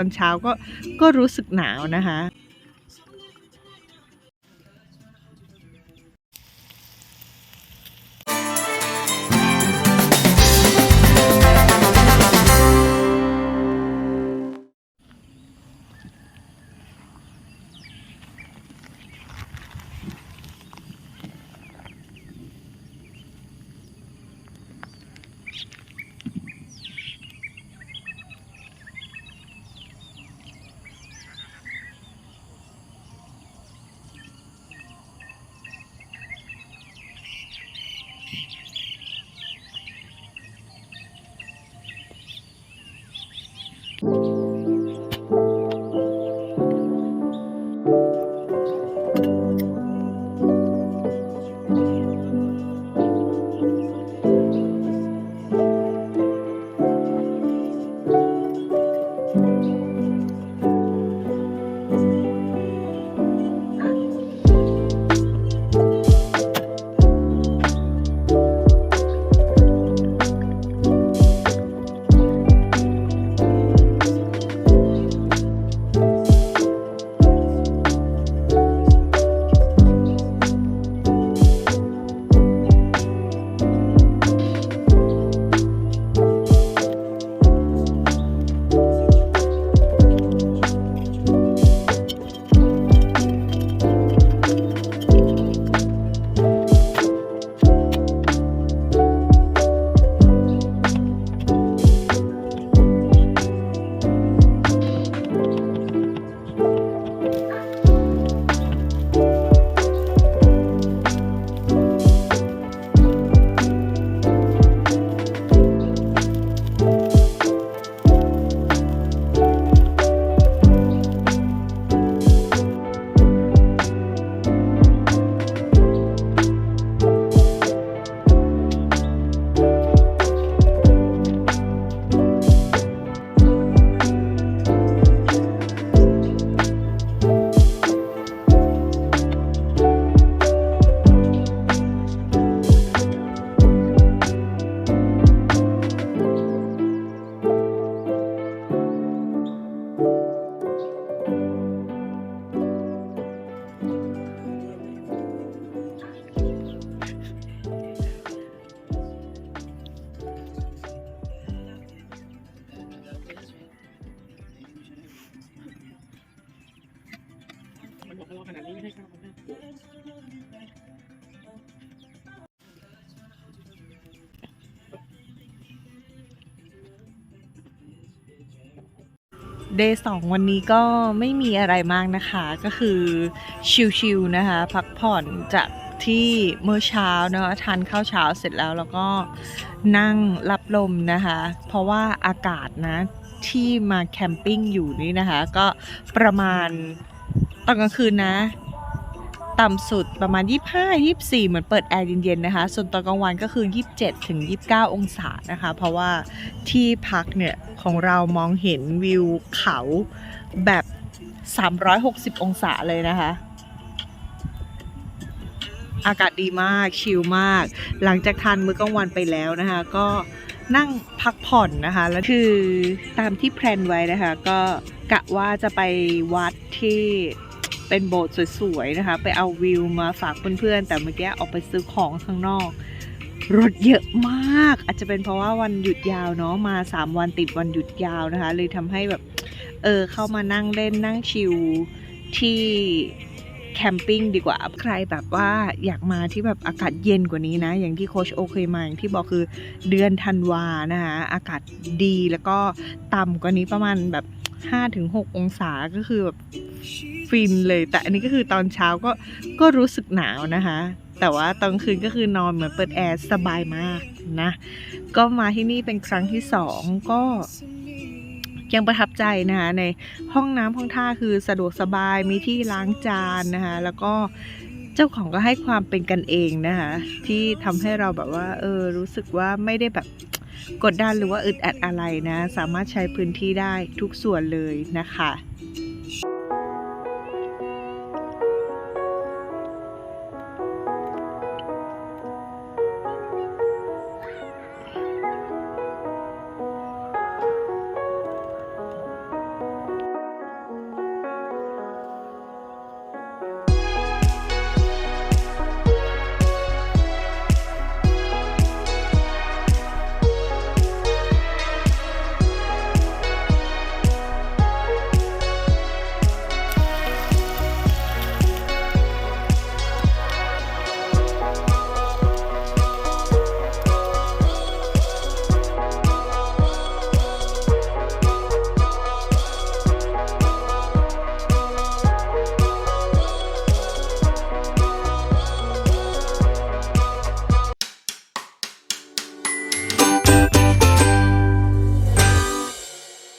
ตอนเช้าก็ก็รู้สึกหนาวนะคะ เดย์สองวันนี้ก็ไม่มีอะไรมากนะคะ ก็คือชิลๆนะคะ พักผ่อนจากที่เมื่อเช้าเนาะทานข้าวเช้าเสร็จแล้วแล้วก็นั่งรับลมนะคะ เพราะว่าอากาศนะที่มาแคมปิ้งอยู่นี่นะคะ ก็ประมาณตอนกลางคืนนะ ต่ำสุดประมาณ 25 24 เหมือนเปิดแอร์เย็นๆนะคะ ส่วนตอนกลางวันก็คือ 27ถึง29 องศานะคะ เพราะว่าที่พักเนี่ยของเรามองเห็นวิวเขาแบบ 360 องศาเลยนะคะ อากาศดีมากชิลมาก หลังจากทานมื้อกลางวันไปแล้วนะคะ ก็นั่งพักผ่อนนะคะ แล้วคือตามที่แพลนไว้นะคะ ก็กะว่าจะไปวัดที่ เป็นโบสถ์สวยๆนะคะ ไปเอาวิวมาฝากเพื่อนๆ แต่เมื่อกี้ออกไปซื้อของข้างนอก รถเยอะมาก อาจจะเป็นเพราะว่าวันหยุดยาวเนาะมา 3 วันติดวันหยุดยาวนะคะ เลยทำให้แบบเออเข้ามานั่งเล่นนั่งชิลที่แคมปิ้งดีกว่า ใครแบบว่าอยากมาที่แบบอากาศเย็นกว่านี้นะ อย่างที่โคชโอเคยมาอย่างที่บอกคือเดือนธันวานะคะ อากาศดีแล้วก็ต่ำกว่านี้ประมาณแบบ 5-6องศาก็คือแบบฟินเลย แต่อันนี้ก็คือตอนเช้าก็ก็รู้สึกหนาวนะคะ แต่ว่าตอนคืนก็คือนอนเหมือนเปิดแอร์สบายมากนะ ก็มาที่นี่เป็นครั้งที่สองก็ยังประทับใจนะคะในห้องน้ำห้องท่าคือสะดวกสบายมีที่ล้างจานนะคะแล้วก็เจ้าของก็ให้ความเป็นกันเองนะคะที่ทำให้เราแบบว่าเออรู้สึกว่าไม่ได้แบบ กดดันหรือว่าอึดอัดอะไรนะ สามารถใช้พื้นที่ได้ทุกส่วนเลยนะคะ